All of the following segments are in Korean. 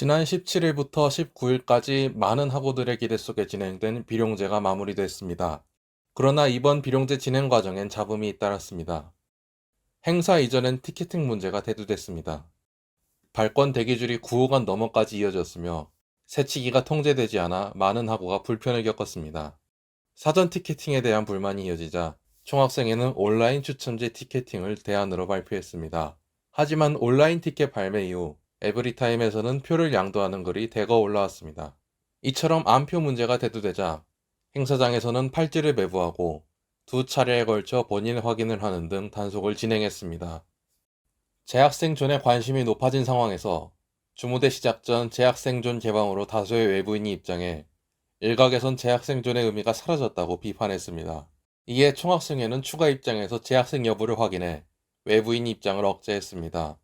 지난 17일부터 19일까지 많은 학우들의 기대 속에 진행된 비룡제가 마무리됐습니다. 그러나 이번 비룡제 진행 과정엔 잡음이 잇따랐습니다. 행사 이전엔 티켓팅 문제가 대두됐습니다. 발권 대기줄이 9호간 넘어까지 이어졌으며 새치기가 통제되지 않아 많은 학우가 불편을 겪었습니다. 사전 티켓팅에 대한 불만이 이어지자 총학생회는 온라인 추첨제 티켓팅을 대안으로 발표했습니다. 하지만 온라인 티켓 발매 이후 에브리타임에서는 표를 양도하는 글이 대거 올라왔습니다. 이처럼 안표 문제가 대두되자 행사장에서는 팔찌를 매부하고 두 차례에 걸쳐 본인 확인을 하는 등 단속을 진행했습니다. 재학생존에 관심이 높아진 상황에서 주무대 시작 전 재학생존 개방으로 다수의 외부인이 입장해 일각에선 재학생존의 의미가 사라졌다고 비판했습니다. 이에 총학생회는 추가 입장에서 재학생 여부를 확인해 외부인 입장을 억제했습니다.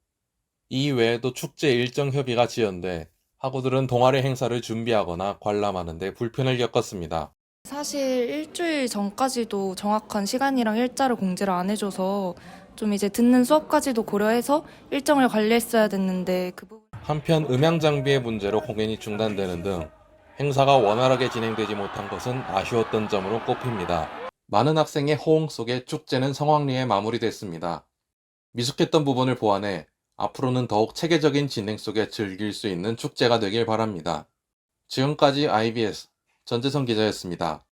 이 외에도 축제 일정 협의가 지연돼 학우들은 동아리 행사를 준비하거나 관람하는 데 불편을 겪었습니다. 사실 일주일 전까지도 정확한 시간이랑 일자를 공지를 안 해줘서 좀 이제 듣는 수업까지도 고려해서 일정을 관리했어야 됐는데 그 부분 한편 음향 장비의 문제로 공연이 중단되는 등 행사가 원활하게 진행되지 못한 것은 아쉬웠던 점으로 꼽힙니다. 많은 학생의 호응 속에 축제는 성황리에 마무리됐습니다. 미숙했던 부분을 보완해 앞으로는 더욱 체계적인 진행 속에 즐길 수 있는 축제가 되길 바랍니다. 지금까지 IBS 전재성 기자였습니다.